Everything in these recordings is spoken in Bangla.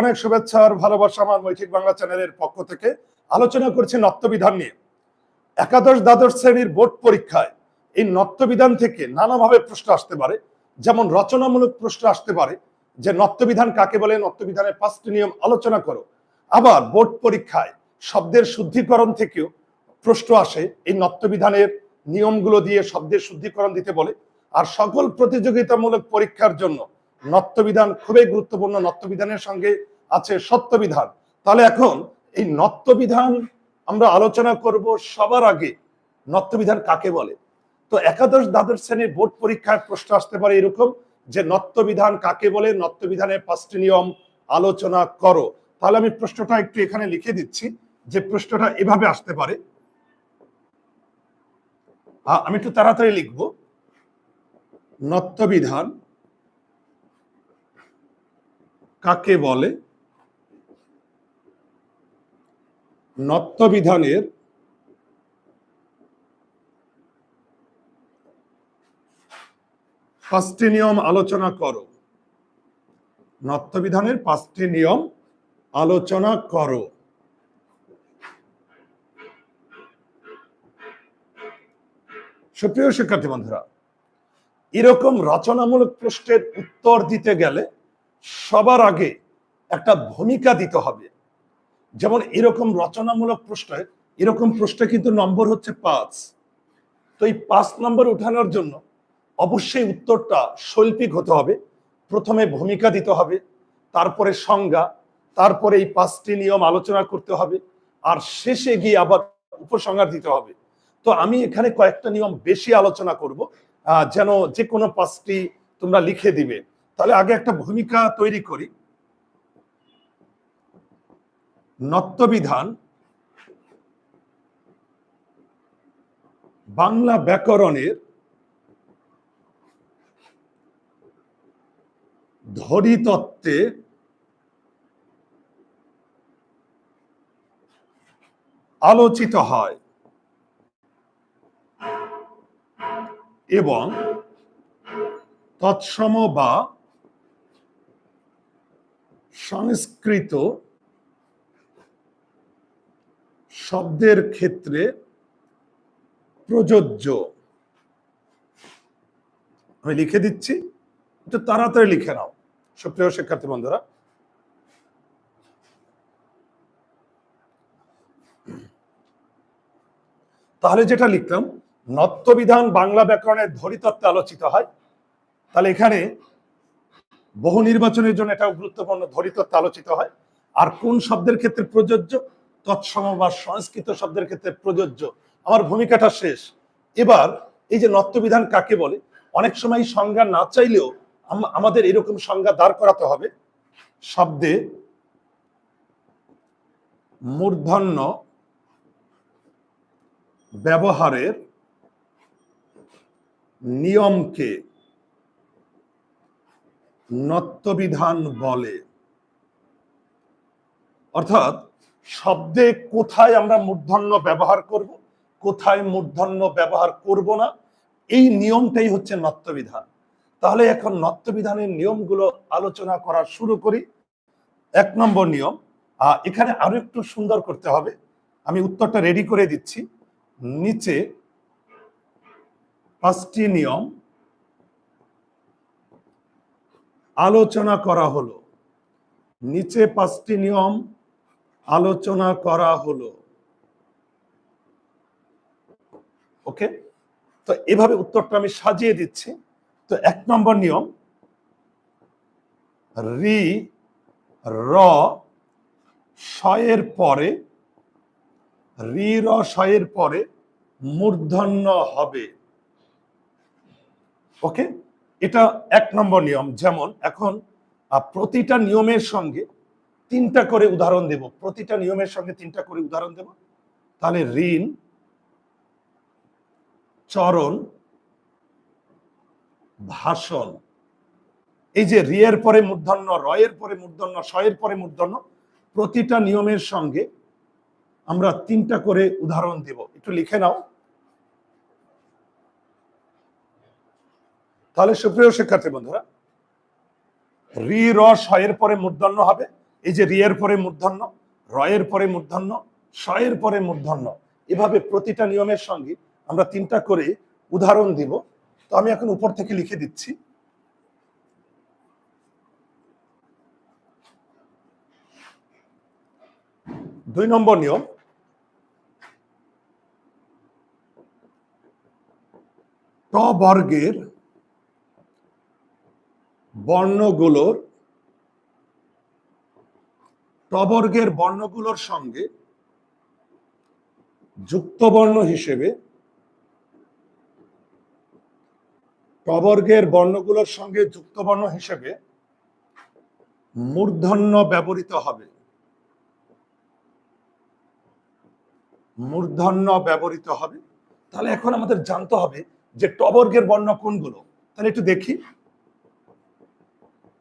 অনেক শুভেচ্ছা আর ভালোবাসা আমার মৈঠিক বাংলা চ্যানেলের পক্ষ থেকে। আলোচনা করছি নত্যবিধান নিয়ে। একাদশ দ্বাদশ শ্রেণির বোর্ড পরীক্ষায় এই নত্যবিধান থেকে নানাভাবে প্রশ্ন আসতে পারে। যেমন রচনামূলক প্রশ্ন আসতে পারে যে নত্যবিধান কাকে বলে, নত্যবিধানের পাঁচটি নিয়ম আলোচনা করো। আবার বোর্ড পরীক্ষায় শব্দের শুদ্ধিকরণ থেকেও প্রশ্ন আসে, এই নত্যবিধানের নিয়মগুলো দিয়ে শব্দের শুদ্ধিকরণ দিতে বলে। আর সকল প্রতিযোগিতামূলক পরীক্ষার জন্য নত্যবিধান খুবই গুরুত্বপূর্ণ নত্যবিধানের সঙ্গে আছে সত্যবিধান। তাহলে এখন এই নত্যবিধান আমরা আলোচনা করব সবার আগে নত্যবিধান কাকে বলে? তো একাদশ দ্বাদশ শ্রেণির বোর্ড পরীক্ষায় প্রশ্ন আসতে পারে এরকম যে নত্যবিধান কাকে বলে? নত্যবিধানের পাঁচটি নিয়ম আলোচনা করো। তাহলে আমি প্রশ্নটা একটু এখানে লিখে দিচ্ছি যে প্রশ্নটা এভাবে আসতে পারে। আমি একটু তাড়াতাড়ি লিখব। নত্যবিধান কাকে বলে? নত্যবিধানের পাঁচটি নিয়ম আলোচনা করো। নত্যবিধানের পাঁচটি নিয়ম আলোচনা করো। সুপ্রিয় শিক্ষার্থী বন্ধুরা, এরকম রচনামূলক প্রশ্নের উত্তর দিতে গেলে সবার আগে একটা ভূমিকা দিতে হবে। যেমন এরকম রচনামূলক প্রশ্নে এরকম প্রশ্নে কিন্তু নম্বর হচ্ছে পাঁচ। তো এই পাঁচ নম্বর উঠানোর জন্য অবশ্যই উত্তরটা শৈল্পিক হতে হবে। প্রথমে ভূমিকা দিতে হবে, তারপরে সংজ্ঞা, তারপরে এই পাঁচটি নিয়ম আলোচনা করতে হবে, আর শেষে গিয়ে আবার উপসংহার দিতে হবে। তো আমি এখানে কয়েকটা নিয়ম বেশি আলোচনা করব যেন যে কোনো পাঁচটি তোমরা লিখে দিবে। তাহলে আগে একটা ভূমিকা তৈরি করি। নত্যবিধান, বাংলা ব্যাকরণের ধরিতত্ত্বে আলোচিত হয় এবং তৎসম বা সংস্কৃত শব্দের ক্ষেত্রে প্রযোজ্য। আমি লিখে দিচ্ছি, একটু তাড়াতাড়ি লিখে নাও, সুপ্রিয় শিক্ষার্থী বন্ধুরা। তাহলে যেটা লিখলাম নত্যবিধান বাংলা ব্যাকরণের ধরিতত্ত্বে আলোচিত হয়, তাহলে এখানে বহু নির্বাচনের জন্য এটাও গুরুত্বপূর্ণ, ধরিতত্ত্বে আলোচিত হয়। আর কোন শব্দের ক্ষেত্রে প্রযোজ্য? তৎসম বা সংস্কৃত শব্দের ক্ষেত্রে প্রযোজ্য। আমার ভূমিকাটা শেষ। এবার এই যে নত্যবিধান কাকে বলে? অনেক সময় সংজ্ঞা না চাইলেও আমাদের এরকম সংজ্ঞা দাঁড় করাতে হবে। শব্দে মূর্ধন্য ব্যবহারের নিয়মকে নত্যবিধান বলে। অর্থাৎ শব্দে কোথায় আমরা মূর্ধন্য ব্যবহার করব, কোথায় মূর্ধন্য ব্যবহার করব না, এই নিয়মটাই হচ্ছে নত্যবিধান। তাহলে এখন নত্যবিধানের নিয়মগুলো আলোচনা করা শুরু করি। এক নম্বর নিয়ম এখানে আরও একটু সুন্দর করতে হবে। আমি উত্তরটা রেডি করে দিচ্ছি। নিচে পাঁচটি নিয়ম আলোচনা করা হলো। নিচে পাঁচটি নিয়ম আলোচনা করা হলো। ওকে? তো এভাবে উত্তরটা আমি সাজিয়ে দিচ্ছি। তো এক নম্বর নিয়ম, রি, র শয়ের পরে, রি, র শয়ের পরে মূর্ধন্য হবে। ওকে? এটা এক নম্বর নিয়ম। যেমন এখন প্রতিটা নিয়মের সঙ্গে তিনটা করে উদাহরণ দেব। প্রতিটা নিয়মের সঙ্গে তিনটা করে উদাহরণ দেব। তাহলে ঋণ, চরণ, ভাষণ। এই যে রিয়ের পরে মূর্ধন্য, রয়ের পরে মূর্ধন্য শয়ের পরে মূর্ধন্য, প্রতিটা নিয়মের সঙ্গে আমরা তিনটা করে উদাহরণ দেব। একটু লিখে নাও। তাহলে সুপ্রিয় শিক্ষার্থী বন্ধুরা, রি, র শয়ের পরে মূর্ধন্য হবে। এই যে রিয়ের পরে মূর্ধন্য, রয়ের পরে মূর্ধন্য শয়ের পরে মূর্ধন্য, এভাবে প্রতিটা নিয়মের সঙ্গে আমরা তিনটা করে উদাহরণ দিব। তো আমি এখন উপর থেকে লিখে দিচ্ছি। দুই নম্বর নিয়ম, ট বর্গের বর্ণগুলোর টবর্গের বর্ণগুলোর সঙ্গে যুক্ত বর্ণ হিসেবে টবর্গের বর্ণগুলোর সঙ্গে যুক্ত বর্ণ হিসেবে মূর্ধন্য ব্যবহৃত হবে। মূর্ধন্য ব্যবহৃত হবে। তাহলে এখন আমাদের জানতে হবে যে টবর্গের বর্ণ কোনগুলো? তাহলে একটু দেখি।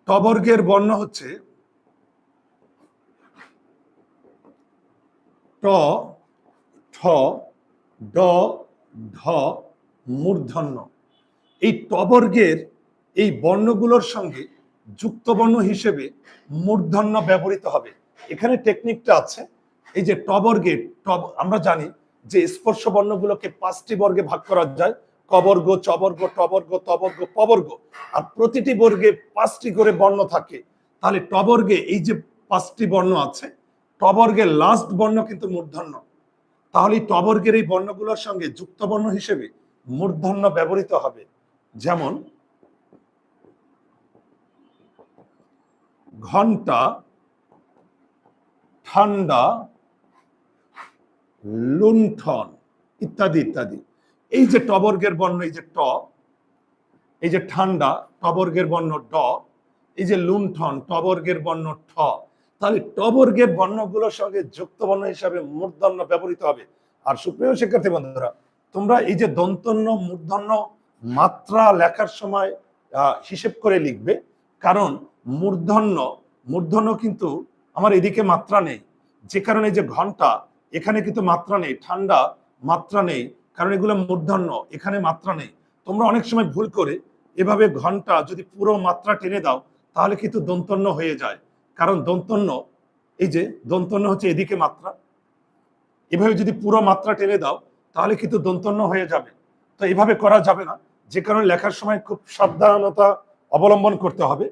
টবর্গের বর্ণ হচ্ছে ট, ঠ, ড ঢ মূর্ধন্য। এই টবর্গের এই বর্ণগুলোর সঙ্গে যুক্ত বর্ণ হিসেবে মূর্ধন্য ব্যবহৃত হবে। এখানে টেকনিকটা আছে। এই যে টবর্গে টব আমরা জানি যে স্পর্শ বর্ণগুলোকে পাঁচটি বর্গে ভাগ করা যায়। কবর্গ, চবর্গ, টবর্গ, তবর্গ, পবর্গ। আর প্রতিটি বর্গে পাঁচটি করে বর্ণ থাকে। তাহলে টবর্গে এই যে পাঁচটি বর্ণ আছে টবর্গের লাস্ট বর্ণ কিন্তু মূর্ধন্য। তাহলে টবর্গের এই বর্ণগুলোর সঙ্গে যুক্ত বর্ণ হিসেবে মূর্ধন্য ব্যবহৃত হবে। যেমন ঘণ্টা ঠান্ডা, লুণ্ঠন, ইত্যাদি ইত্যাদি। এই যে টবর্গের বর্ণ, এই যে ট, এই যে ঠান্ডা, টবর্গের বর্ণ ড, এই যে লুণ্ঠন, টবর্গের বর্ণ ঠ। তাহলে টবর্গের বর্ণগুলোর সঙ্গে যুক্ত বর্ণ হিসাবে মূর্ধন্য ব্যবহৃত হবে। আর সুপ্রিয় শিক্ষার্থী বন্ধুরা, তোমরা এই যে দন্তন্য, মূর্ধন্য মাত্রা লেখার সময় হিসেব করে লিখবে। কারণ মূর্ধন্য মূর্ধন্য কিন্তু আমার এদিকে মাত্রা নেই। যে কারণে যে ঘণ্টা এখানে কিন্তু মাত্রা নেই। ঠান্ডা, মাত্রা নেই। কারণ এগুলো মূর্ধন্য, এখানে মাত্রা নেই। তোমরা অনেক সময় ভুল করে এভাবে ঘণ্টা যদি পুরো মাত্রা টেনে দাও, তাহলে কিন্তু দন্তন্য হয়ে যায়। কারণ দন্তন্য, এই যে দন্তন্য হচ্ছে এদিকে মাত্রা। এভাবে যদি পুরো মাত্রা টেনে দাও, তাহলে কিন্তু দন্তন্য হয়ে যাবে। তো এভাবে করা যাবে না। যে কারণে লেখার সময় খুব সাবধানতা অবলম্বন করতে হবে।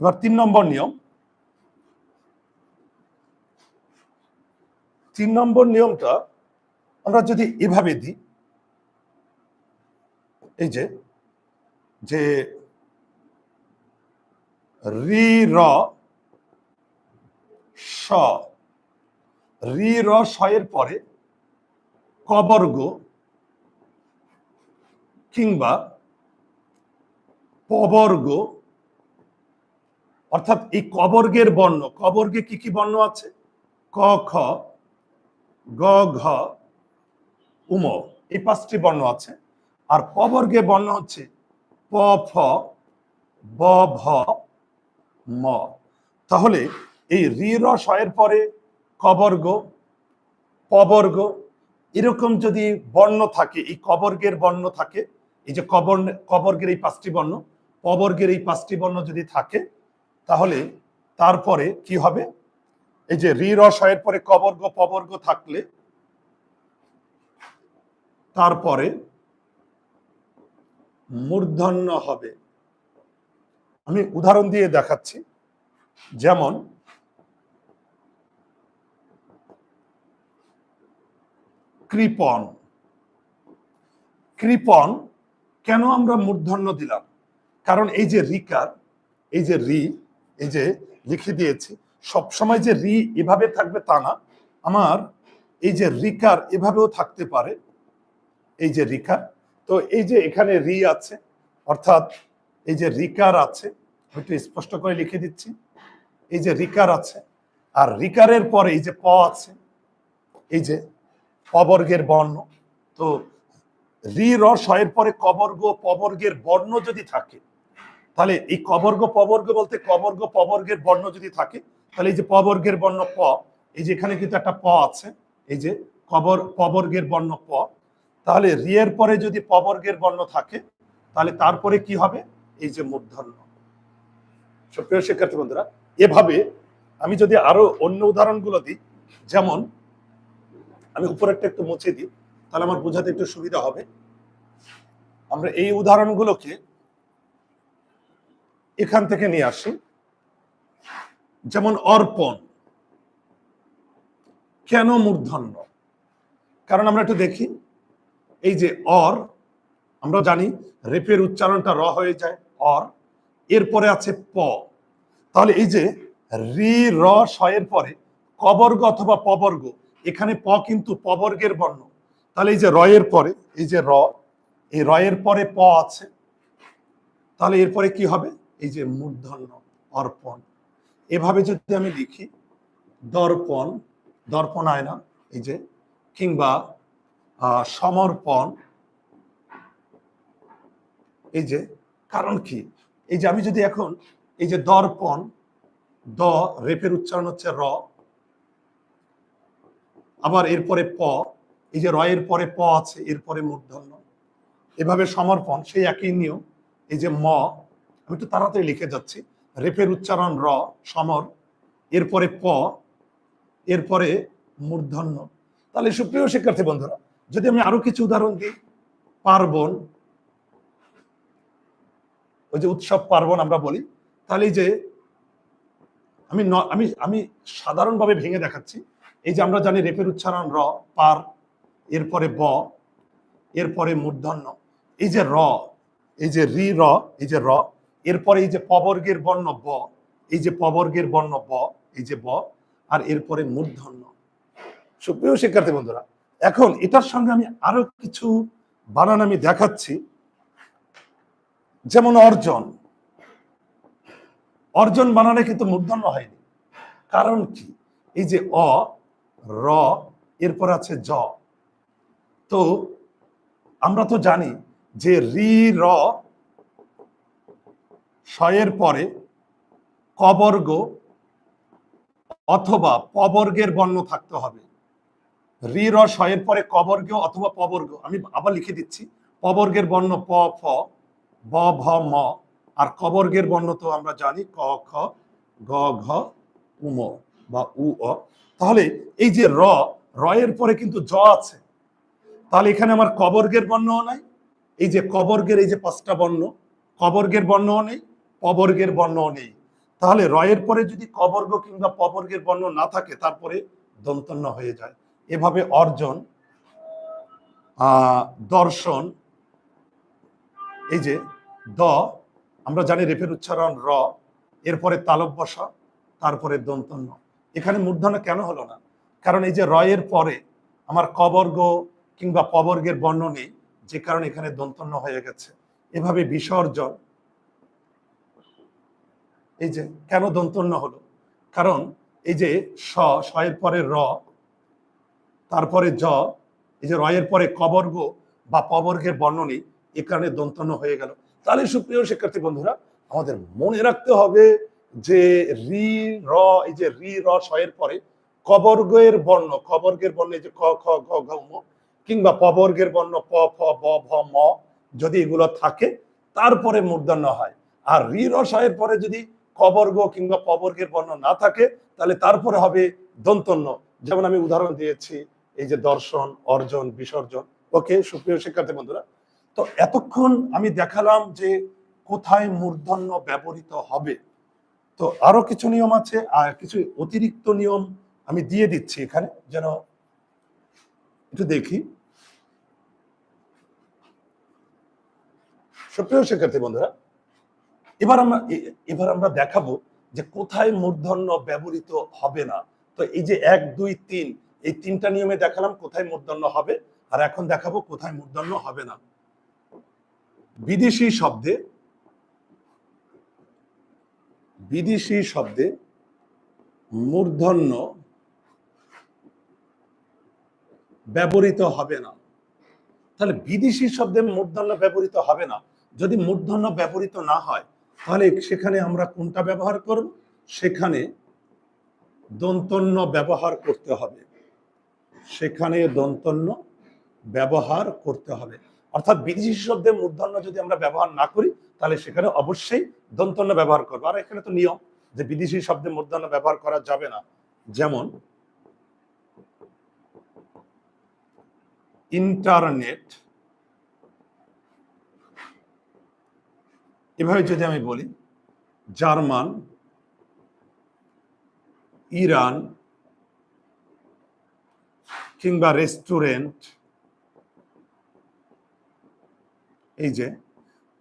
এবার তিন নম্বর নিয়ম। তিন নম্বর নিয়মটা আমরা যদি এভাবে দিই, এই যে যে রি, র, স, রি, র এর পরে কবর্গ কিংবা পবর্গ, অর্থাৎ এই কবর্গের বর্ণ, কবর্গে কি কি বর্ণ আছে? ক, খ, গ, ঘ উম এই পাঁচটি বর্ণ আছে। আর পবর্গে বর্ণ হচ্ছে প, ফ, ব, ভ, ম। তাহলে এই রি, র স পরে কবর্গ পবর্গ এরকম যদি বর্ণ থাকে, এই কবর্গের বর্ণ থাকে, এই যে কবর কবর্গের এই পাঁচটি বর্ণ পবর্গের এই পাঁচটি বর্ণ যদি থাকে, তাহলে তারপরে কি হবে? এই যে রি, র স এর পরে কবর্গ পবর্গ থাকলে তারপরে মূর্ধন্য হবে। আমি উদাহরণ দিয়ে দেখাচ্ছি। যেমন, কৃপন। কৃপন কেন আমরা মূর্ধন্য দিলাম? কারণ এই যে রিকার, এই যে রি, এই যে লিখে দিয়েছি সব সময় যে রি এভাবে থাকবে তা না। আমার এই যে রিকার এভাবেও থাকতে পারে। এই যে রিকার তো এই যে এখানে রি আছে, অর্থাৎ এই যে রিকার আছে একটু স্পষ্ট করে লিখে দিচ্ছি, এই যে রিকার আছে, আর রিকারের পরে এই যে প আছে, এই যে পবর্গের বর্ণ, তো রি র শয়ের পরে কবর্গ পবর্গের বর্ণ যদি থাকে, তাহলে এই কবর্গ পবর্গ বলতে কবর্গ পবর্গের বর্ণ যদি থাকে, তাহলে এই যে পবর্গের বর্ণ প, এই যে এখানে কিন্তু একটা প আছে, এই যে কবর, পবর্গের বর্ণ প তাহলে রিয়ের পরে যদি পবর্গের বর্ণ থাকে, তাহলে তারপরে কি হবে? এই যে মূর্ধন্য। সুপ্রিয় শিক্ষার্থী বন্ধুরা, এভাবে আমি যদি আরও অন্য উদাহরণগুলো দিই, যেমন আমি উপরেরটা একটু মুছে দিই, তাহলে আমার বোঝাতে একটু সুবিধা হবে। আমরা এই উদাহরণগুলোকে এখান থেকে নিয়ে আসি। যেমন অর্পণ। কেন মূর্ধন্য? কারণ আমরা একটু দেখি এই যে অর, আমরা জানি রেপের উচ্চারণটা র হয়ে যায়, অর। এরপরে আছে প। তাহলে এই যে রি, র শয়ের পরে কবর্গ অথবা পবর্গ, এখানে প কিন্তু পবর্গের বর্ণ। তাহলে এই যে রয়ের পরে, এই যে র, এই রয়ের পরে প আছে। তাহলে এরপরে কি হবে? এই যে মূর্ধন্য, অর্পণ। এভাবে যদি আমি লিখি, দর্পণ দর্পণ আয়না, এই যে কিংবা সমর্পণ। এই যে, কারণ কি? এই যে আমি যদি এখন, এই যে দর্পণ, দ, রেপের উচ্চারণ হচ্ছে র। আবার এরপরে প, এই যে রয়ের পরে প আছে, এরপরে মূর্ধন্য। এভাবে সমর্পণ, সেই একই নিয়ম। এই যে ম, আমি একটু তাড়াতাড়ি লিখে যাচ্ছি। রেপের উচ্চারণ র, সমর, এরপরে প, এরপরে মূর্ধন্য। তাহলে সুপ্রিয় শিক্ষার্থী বন্ধুরা যদি আমি আরও কিছু উদাহরণ দিই, পার্বণ, ওই যে উৎসব পার্বণ আমরা বলি, তাহলে যে আমি আমি আমি সাধারণভাবে ভেঙে দেখাচ্ছি, এই যে আমরা জানি রেপের উচ্চারণ র, পার, এরপরে ব, এরপরে মূর্ধন্য, এই যে র, এই যে রি র, এই যে র, এরপরে এই যে পবর্গের বর্ণ ব, এই যে পবর্গের বর্ণ ব, এই যে ব, আর এরপরে মূর্ধন্য। সুপ্রিয় শিক্ষার্থী বন্ধুরা এখন এটার সঙ্গে আমি আরও কিছু বানান আমি দেখাচ্ছি। যেমন অর্জন। অর্জন বানানে কিন্তু মূর্ধন্য হয়নি। কারণ কি? এই যে অ, র, এরপর আছে জ। তো আমরা তো জানি যে রি, র শয়ের পরে কবর্গ অথবা পবর্গের বর্ণ থাকতে হবে। রি র শয়ের পরে কবর্গ অথবা পবর্গ। আমি আবার লিখে দিচ্ছি, পবর্গের বর্ণ প, ফ, ব, ভ, ম, আর কবর্গের বর্ণ তো আমরা জানি ক, খ, গ, ঘ উম বা উ, অ। তাহলে এই যে র, রয়ের পরে কিন্তু জ আছে। তাহলে এখানে আমার কবর্গের বর্ণও নাই, এই যে কবর্গের এই যে পাঁচটা বর্ণ, কবর্গের বর্ণও নেই, পবর্গের বর্ণও নেই। তাহলে রয়ের পরে যদি কবর্গ কিংবা পবর্গের বর্ণ না থাকে, তারপরে দন্তন্য হয়ে যায়। এভাবে অর্জন দর্শন, এই যে দ, আমরা জানি রেফের উচ্চারণ র, এরপরে তালব বসা তারপরে দন্তন্য। এখানে মূর্ধন্য কেন হলো না? কারণ এই যে রয়ের পরে আমার কবর্গ কিংবা পবর্গের বর্ণ নেই, যে কারণে এখানে দন্তন্য হয়ে গেছে। এভাবে বিসর্জন, এই যে কেন দন্তন্য হলো? কারণ এই যে স এর পরে র তারপরে জ, এই যে রয়ের পরে কবর্গ বা পবর্গের বর্ণ নেই এ কারণে দন্তন্য হয়ে গেল। তাহলে সুপ্রিয় শিক্ষার্থী বন্ধুরা, আমাদের মনে রাখতে হবে যে রি, র, এই যে রি, র শয়ের পরে কবর্গের বর্ণ কবর্গের বর্ণ যে ক খ গ ঘ, ম, কিংবা পবর্গের বর্ণ প, ফ, ব, ভ, ম, যদি এগুলো থাকে, তারপরে মূর্ধন্য হয়। আর রি, র শয়ের পরে যদি কবর্গ কিংবা পবর্গের বর্ণ না থাকে, তাহলে তারপরে হবে দন্তন্য। যেমন আমি উদাহরণ দিয়েছি এই যে দর্শন, অর্জন, বিসর্জন। ওকে, সুপ্রিয় শিক্ষার্থী বন্ধুরা, তো এতক্ষণ আমি দেখালাম যে কোথায় মূর্ধন্য ব্যবহৃত হবে। তো আরও কিছু নিয়ম আছে, আর কিছু অতিরিক্ত নিয়ম আমি দিয়ে দিচ্ছি এখানে, যেন একটু দেখি। সুপ্রিয় শিক্ষার্থী বন্ধুরা, এবার আমরা এবার আমরা দেখাবো যে কোথায় মূর্ধন্য ব্যবহৃত হবে না। তো এই যে এক, দুই, তিন এই তিনটা নিয়মে দেখালাম কোথায় মূর্ধন্য হবে, আর এখন দেখাবো কোথায় মূর্ধন্য হবে না। বিদেশি শব্দে বিদেশি শব্দে মূর্ধন্য ব্যবহৃত হবে না। তাহলে বিদেশি শব্দে মূর্ধন্য ব্যবহৃত হবে না। যদি মূর্ধন্য ব্যবহৃত না হয়, তাহলে সেখানে আমরা কোনটা ব্যবহার করব? সেখানে দন্তন্য ব্যবহার করতে হবে। সেখানে দন্তন্য ব্যবহার করতে হবে। অর্থাৎ বিদেশি শব্দে মূর্ধন্য যদি আমরা ব্যবহার না করি, তাহলে সেখানে অবশ্যই দন্তন্য ব্যবহার করব। আর এখানে তো নিয়ম যে বিদেশি শব্দে মূর্ধন্য ব্যবহার করা যাবে না। যেমন ইন্টারনেট। এভাবে যদি আমি বলি, জার্মান, ইরান কিংবা রেস্টুরেন্ট। এই যে,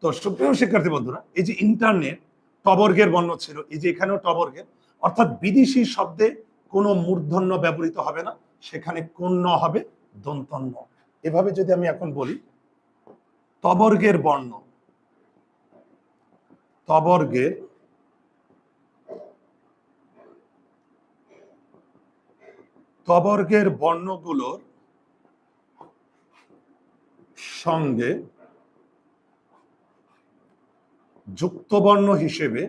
তো সুপ্রিয় শিক্ষার্থী বন্ধুরা, এই যে ইন্টারনেট টবর্গের বর্ণ ছিল, এই যে এখানেও টবর্গের, অর্থাৎ বিদেশি শব্দে কোনো মূর্ধন্য ব্যবহৃত হবে না, সেখানে কন্য হবে দন্তন্য। এভাবে যদি আমি এখন বলি তবর্গের বর্ণ তবর্গের তবর্গের বর্ণগুলোর সঙ্গে যুক্তবর্ণ হিসেবে,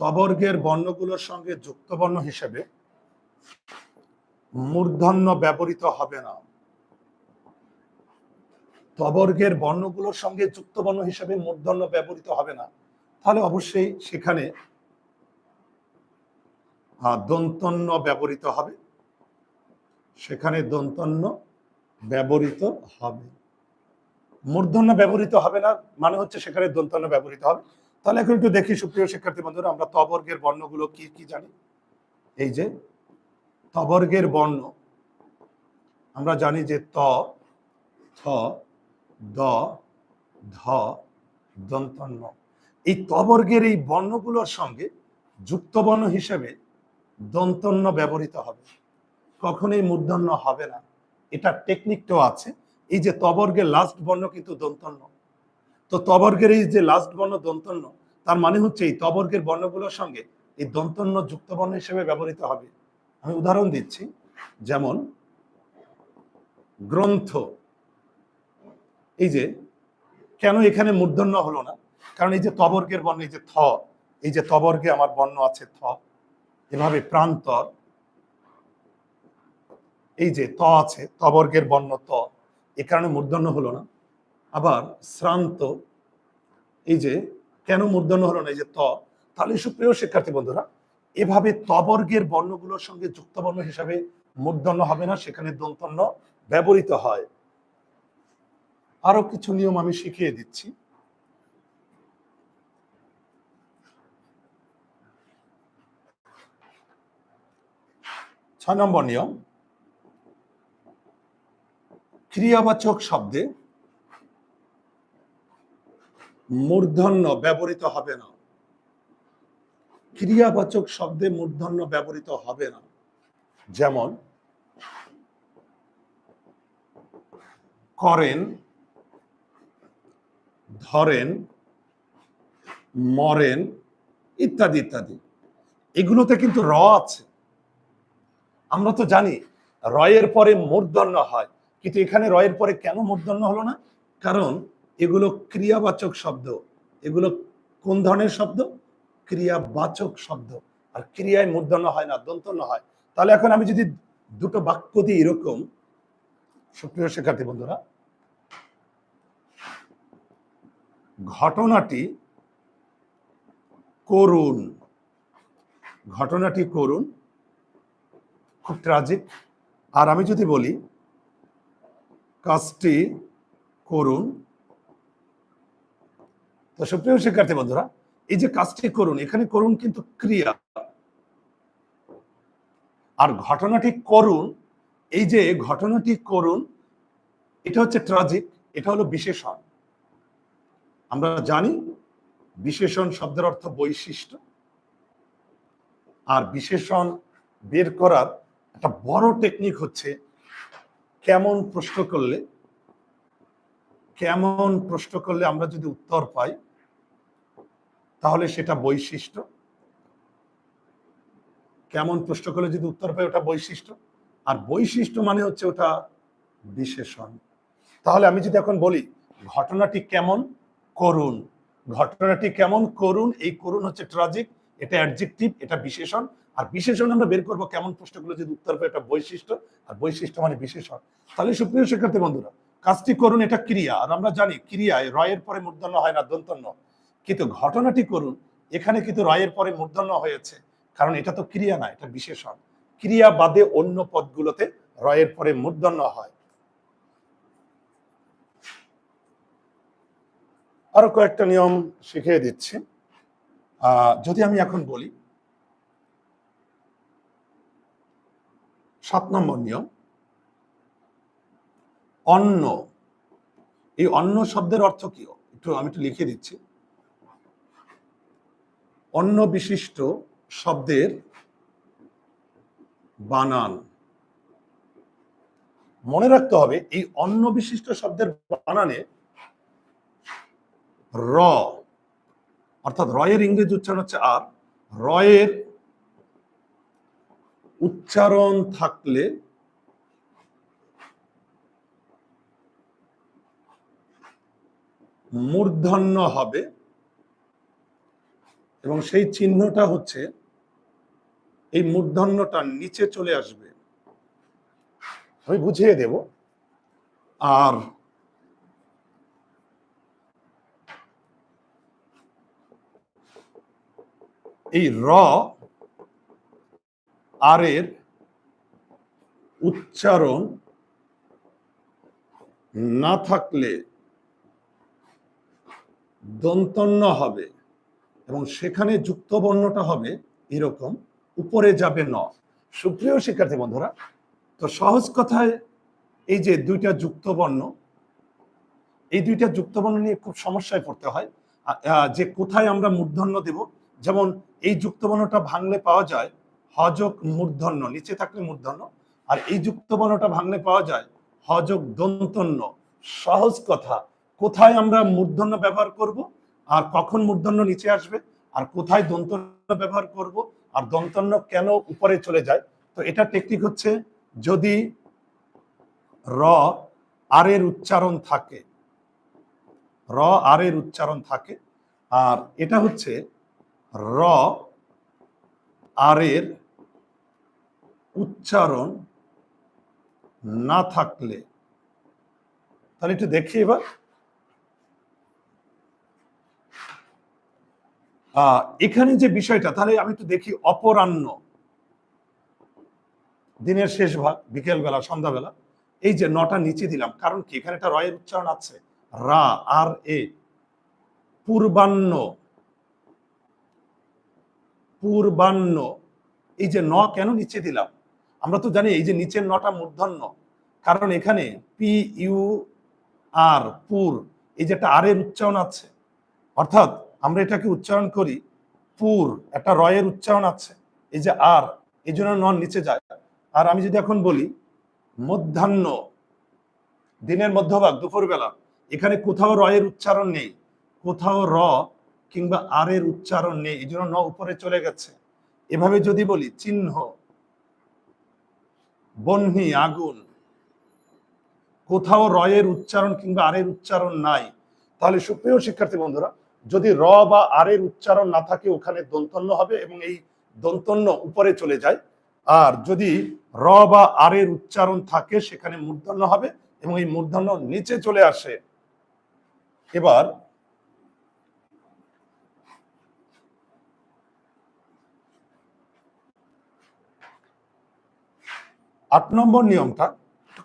তবর্গের বর্ণগুলোর সঙ্গে যুক্তবর্ণ হিসেবে মূর্ধন্য ব্যবহৃত হবে না। তবর্গের বর্ণগুলোর সঙ্গে যুক্তবর্ণ হিসেবে মূর্ধন্য ব্যবহৃত হবে না। তাহলে অবশ্যই সেখানে দন্তন্য ব্যবহৃত হবে। সেখানে দন্তন্য ব্যবহৃত হবে। মূর্ধন্য ব্যবহৃত হবে না মানে হচ্ছে সেখানে দন্তন্য ব্যবহৃত হবে। তাহলে এখন একটু দেখি, সুপ্রিয় শিক্ষার্থী বন্ধুরা, আমরা তবর্গের বর্ণগুলো কি কি জানি? এই যে, তবর্গের বর্ণ। আমরা জানি যে ত, থ, দ, ধ, দন্তন্য। এই তবর্গের এই বর্ণগুলোর সঙ্গে যুক্ত বর্ণ হিসেবে দন্তন্য ব্যবহৃত হবে। কখনোই মূর্ধন্য হবে না। এটা টেকনিকটাও আছে। এই যে তবর্গের লাস্ট বর্ণ কিন্তু দন্তন্য। তো তবর্গের এই যে লাস্ট বর্ণ দন্তন্য, তার মানে হচ্ছে এই তবর্গের বর্ণগুলোর সঙ্গে এই দন্তন্য যুক্ত বর্ণ হিসেবে ব্যবহৃত হবে। আমি উদাহরণ দিচ্ছি। যেমন, গ্রন্থ। এই যে, কেন এখানে মূর্ধন্য হলো না? কারণ এই যে তবর্গের বর্ণ, এই যে থ, এই যে তবর্গে আমার বর্ণ আছে থ। এভাবে প্রান্তর, এই যে ত আছে তবর্গের বর্ণ ত, এ কারণে মূর্ধন্য হলো না। আবার শ্রান্ত, এই যে কেন মূর্ধন্য হলো না, এই যে ত, তাহলে সুপ্রিয় শিক্ষার্থী বন্ধুরা, এভাবে তবর্গের বর্ণগুলোর সঙ্গে যুক্ত বর্ণ হিসাবে মূর্ধন্য হবে না, সেখানে দন্তন্য ব্যবহৃত হয়। আরও কিছু নিয়ম আমি শিখিয়ে দিচ্ছি। ছয় নম্বর নিয়ম। ক্রিয়াবাচক শব্দে মূর্ধন্য ব্যবহৃত হবে না। ক্রিয়াবাচক শব্দে মূর্ধন্য ব্যবহৃত হবে না। যেমন, করেন, ধরেন, মরেন, ইত্যাদি ইত্যাদি। এগুলোতে কিন্তু র আছে। আমরা তো জানি রয়ের পরে মূর্ধন্য হয়। কিন্তু এখানে রয়ের পরে কেন মূর্ধন্য হলো না? কারণ এগুলো ক্রিয়াবাচক শব্দ। এগুলো কোন ধরনের শব্দ? ক্রিয়াবাচক শব্দ। আর ক্রিয়ায় মূর্ধন্য হয় না, দন্তন্য হয়। তাহলে এখন আমি যদি দুটো বাক্য দিই এরকম, সুপ্রিয় শিক্ষার্থী বন্ধুরা, ঘটনাটি করুন। ঘটনাটি করুন। খুব ট্রাজিক আর আমি যদি বলি, কাজটি করুন। তো সুপ্রিয় শিক্ষার্থী বন্ধুরা, এই যে কাজটি করুন, এখানে করুন কিন্তু ক্রিয়া। আর ঘটনাটি করুন, এই যে ঘটনাটি করুন, এটা হচ্ছে ট্রাজিক এটা হলো বিশেষণ। আমরা জানি বিশেষণ শব্দের অর্থ বৈশিষ্ট্য। আর বিশেষণ বের করার একটা বড় টেকনিক হচ্ছে কেমন প্রশ্ন করলে, কেমন প্রশ্ন করলে আমরা যদি উত্তর পাই, তাহলে সেটা বৈশিষ্ট্য। কেমন প্রশ্ন করলে যদি উত্তর পাই ওটা বৈশিষ্ট্য। আর বৈশিষ্ট্য মানে হচ্ছে ওটা বিশেষণ। তাহলে আমি যদি এখন বলি, ঘটনাটি কেমন করুন? ঘটনাটি কেমন করুন? এই করুন হচ্ছে ট্রাজিক এটা অ্যাডজেক্টিভ এটা বিশেষণ। আর বিশেষণ আমরা বের করব কেমন প্রশ্নগুলো যদি উত্তর পাই এটা বৈশিষ্ট্য, আর বৈশিষ্ট্য মানে বিশেষণ। তাহলে সুপ্রিয় শিক্ষার্থী বন্ধুরা, কাজটি করুন, এটা ক্রিয়া। আর আমরা জানি ক্রিয়ায় রয়ের পরে মূর্ধন্য হয় না, দন্তন্য। কিন্তু ঘটনাটি করুন, এখানে কিন্তু রয়ের পরে মূর্ধন্য হয়েছে। কারণ এটা তো ক্রিয়া না, এটা বিশেষণ। ক্রিয়া বাদে অন্য পদগুলোতে রয়ের পরে মূর্ধন্য হয়। আরও কয়েকটা নিয়ম শিখিয়ে দিচ্ছি। যদি আমি এখন বলি সাত নম্বর নিয়ম। অন্ন। এই অন্ন শব্দের অর্থ কি? একটু আমি একটু লিখে দিচ্ছি। অন্য বিশিষ্ট শব্দের বানান। মনে রাখতে হবে, এই অন্য বিশিষ্ট শব্দের বানানে র, অর্থাৎ রয়ের ইংরেজি উচ্চারণ হচ্ছে আর, রয়ের উচ্চারণ থাকলে মূর্ধন্য হবে এবং সেই চিহ্নটা হচ্ছে এই মূর্ধন্যটা নিচে চলে আসবে। আমি বুঝিয়ে দেব। আর এই র আর এর উচ্চারণ না থাকলে দন্তন্য হবে এবং সেখানে যুক্ত বর্ণটা হবে এরকম, উপরে যাবে ন। সুপ্রিয় শিক্ষার্থী বন্ধুরা, তো সহজ কথায় এই যে দুইটা যুক্ত বর্ণ এই দুইটা যুক্ত বর্ণ নিয়ে খুব সমস্যায় পড়তে হয়। যে কোথায় আমরা মূর্ধন্য দেব, যেমন এই যুক্ত বর্ণটা ভাঙলে পাওয়া যায় হজক মূর্ধন্য, নিচে থাকলে মূর্ধন্য, আর এই যুক্ত বর্ণটা ভাঙলে পাওয়া যায় হজক দন্তন্য। সহজ কথা, কোথায় আমরা মূর্ধন্য ব্যবহার করব, আর কখন মূর্ধন্য নিচে আসবে, আর কোথায় দন্তন্য ব্যবহার করব, আর দন্তন্য কেন উপরে চলে যায়। তো এটা টেকনিক হচ্ছে যদি র আর এর উচ্চারণ থাকে, র আর এর উচ্চারণ থাকে, আর এটা হচ্ছে র আর এর উচ্চারণ না থাকলে। তাহলে একটু দেখি এবার। এখানে যে বিষয়টা, তাহলে আমি একটু দেখি অপরাহ্ন। দিনের শেষ ভাগ বিকেল বেলা সন্ধ্যাবেলা, এই যে নটা নিচে দিলাম, কারণ কি? এখানে একটা রয়ের উচ্চারণ আছে। রা, আর, এ। পূর্বাহ্ন। পূর্বাহ্ন। এই যে ন কেন নিচে দিলাম? আমরা তো জানি এই যে নিচের নটা মূর্ধন্য। কারণ এখানে পি, ইউ, আর, পুর, এই যে একটা আর এর উচ্চারণ আছে। অর্থাৎ আমরা এটাকে উচ্চারণ করি পুর, একটা রয়ের উচ্চারণ আছে। এই যে আর, এই জন্য ন নিচে যায়। আর আমি যদি এখন বলি মধ্যাহ্ন, দিনের মধ্যভাগ, দুপুরবেলা, এখানে কোথাও রয়ের উচ্চারণ নেই। কোথাও র কিংবা আর এর উচ্চারণ নেই। এই জন্য ন উপরে চলে গেছে। এভাবে যদি বলি চিহ্ন বহ্নি আগুন। কোথাও রয়ের উচ্চারণ কিংবা আরের উচ্চারণ নাই। তাহলে সুপ্রিয় শিক্ষার্থী বন্ধুরা, যদি র বা আরের উচ্চারণ না থাকে, ওখানে দন্তন্য হবে এবং এই দন্তন্য উপরে চলে যায়। আর যদি র বা আরের উচ্চারণ থাকে, সেখানে মূর্ধন্য হবে এবং এই মূর্ধন্য নিচে চলে আসে। এবার আট নম্বর নিয়মটা,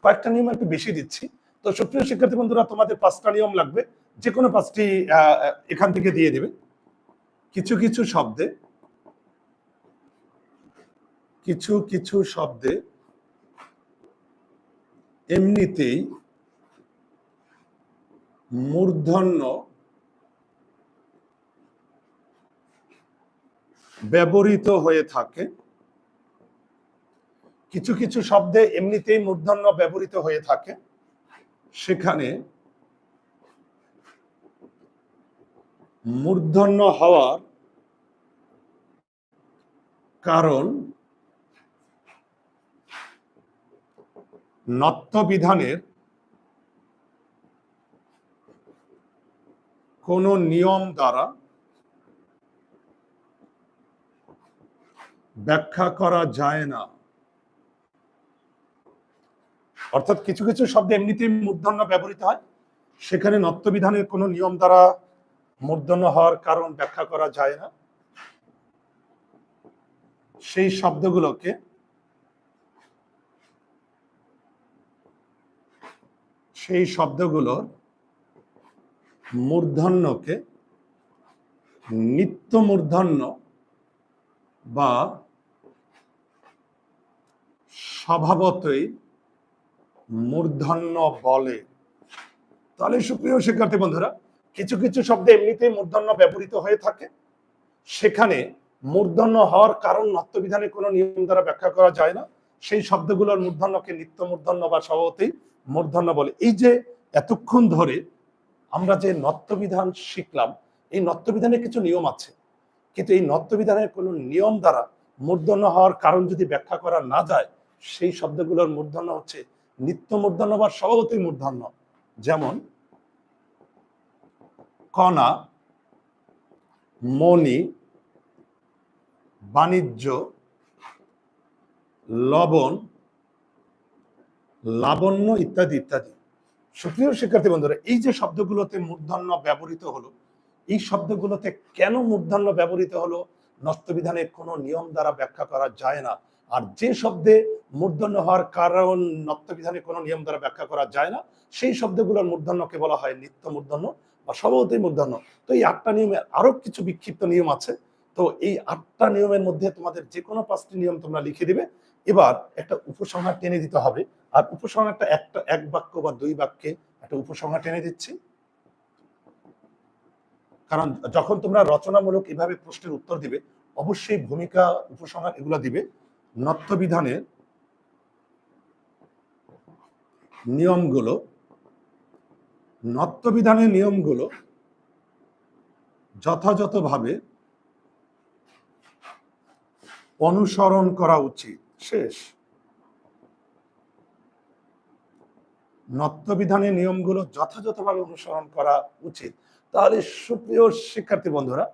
কয়েকটা নিয়ম একটু বেশি দিচ্ছি। তো সুপ্রিয় শিক্ষার্থী বন্ধুরা, তোমাদের পাঁচটা নিয়ম লাগবে। যে কোনো পাঁচটি এখান থেকে দিয়ে দেবে। কিছু কিছু শব্দে, কিছু কিছু শব্দে এমনিতেই মূর্ধন্য ব্যবহৃত হয়ে থাকে। কিছু কিছু শব্দে এমনিতেই মূর্ধন্য ব্যবহৃত হয়ে থাকে। সেখানে মূর্ধন্য হওয়ার কারণ নত্য বিধানের কোন নিয়ম দ্বারা ব্যাখ্যা করা যায় না। অর্থাৎ কিছু কিছু শব্দ এমনিতেই মূর্ধন্য ব্যবহৃত হয়। সেখানে নত্যবিধানের কোনো নিয়ম দ্বারা মূর্ধন্য হওয়ার কারণ ব্যাখ্যা করা যায় না। সেই শব্দগুলোকে সেই শব্দগুলোর মূর্ধন্যকে নিত্য মূর্ধন্য বা স্বভাবতই মূর্ধন্য বলে। তাহলে সুপ্রিয় শিক্ষার্থী বন্ধুরা, কিছু কিছু শব্দে এমনিতেই মূর্ধন্য ব্যবহৃত হয়ে থাকে। সেখানে মূর্ধন্য হওয়ার কারণ নত্যবিধানে কোনো নিয়ম দ্বারা ব্যাখ্যা করা যায় না। সেই শব্দগুলোর মূর্ধন্যকে নিত্য মূর্ধন্য বা স্বভাবতেই মূর্ধন্য বলে। এই যে এতক্ষণ ধরে আমরা যে নত্যবিধান শিখলাম, এই নত্যবিধানে কিছু নিয়ম আছে। কিন্তু এই নত্যবিধানের কোনো নিয়ম দ্বারা মূর্ধন্য হওয়ার কারণ যদি ব্যাখ্যা করা না যায়, সেই শব্দগুলোর মূর্ধন্য হচ্ছে নিত্য মূর্ধন্য বা স্বভাবতই মূর্ধন্য যেমন, কণা, মণি, বাণিজ্য, লবণ, লাবণ্য ইত্যাদি ইত্যাদি। সুপ্রিয় শিক্ষার্থী বন্ধুরা, এই যে শব্দগুলোতে মূর্ধন্য ব্যবহৃত হলো, এই শব্দগুলোতে কেন মূর্ধন্য ব্যবহৃত হলো নষ্টবিধানের কোনো নিয়ম দ্বারা ব্যাখ্যা করা যায় না। আর যে শব্দে মূর্ধন্য হওয়ার কারণ নত্যবিধানে কোনো নিয়ম দ্বারা ব্যাখ্যা করা যায় না, সেই শব্দগুলোর মূর্ধন্যকে বলা হয় নিত্য মূর্ধন্য বা স্বভাবতই মূর্ধন্য। তো এই আটটা নিয়মে আরও কিছু বিক্ষিপ্ত নিয়ম আছে। তো এই আটটা নিয়মের মধ্যে তোমাদের যে কোনো পাঁচটি নিয়ম তোমরা লিখে দিবে। এবার একটা উপসংহার টেনে দিতে হবে। আর উপসংহারটা একটা, এক বাক্য বা দুই বাক্যে একটা উপসংহার টেনে দিচ্ছি। কারণ যখন তোমরা রচনামূলক এভাবে প্রশ্নের উত্তর দিবে, অবশ্যই ভূমিকা, উপসংহার এগুলো দিবে। নত্যবিধানের নিয়মগুলো নত্যবিধানের নিয়মগুলো যথাযথভাবে অনুসরণ করা উচিত। শেষ। নত্যবিধানের নিয়মগুলো যথাযথভাবে অনুসরণ করা উচিত। তাহলে সুপ্রিয় শিক্ষার্থী বন্ধুরা,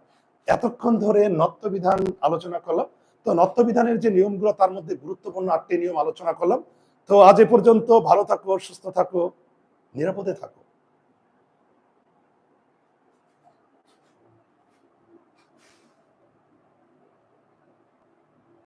এতক্ষণ ধরে নত্যবিধান আলোচনা করলাম। তো নত্যবিধানের যে নিয়মগুলো, তার মধ্যে গুরুত্বপূর্ণ আটটি নিয়ম আলোচনা করলাম। তো আজ এ পর্যন্ত ভালো থাকো, সুস্থ থাকো, নিরাপদে থাকো।